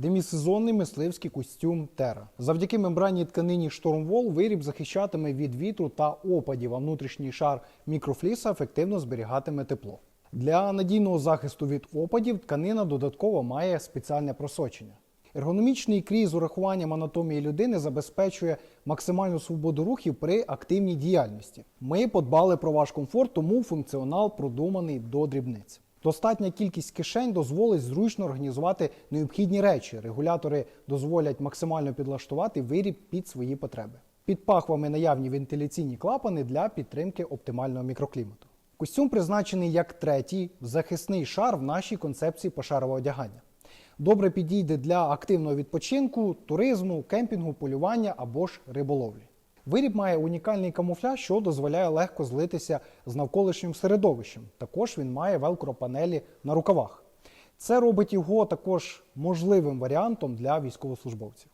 Демісезонний мисливський костюм Тера. Завдяки мембранній тканині Stormwall виріб захищатиме від вітру та опадів, а внутрішній шар мікрофліса ефективно зберігатиме тепло. Для надійного захисту від опадів тканина додатково має спеціальне просочення. Ергономічний крій з урахуванням анатомії людини забезпечує максимальну свободу рухів при активній діяльності. Ми подбали про ваш комфорт, тому функціонал продуманий до дрібниць. Достатня кількість кишень дозволить зручно організувати необхідні речі. Регулятори дозволять максимально підлаштувати виріб під свої потреби. Під пахвами наявні вентиляційні клапани для підтримки оптимального мікроклімату. Костюм призначений як третій захисний шар в нашій концепції пошарового одягання. Добре підійде для активного відпочинку, туризму, кемпінгу, полювання або ж риболовлі. Виріб має унікальний камуфляж, що дозволяє легко злитися з навколишнім середовищем. Також він має велкро-панелі на рукавах. Це робить його також можливим варіантом для військовослужбовців.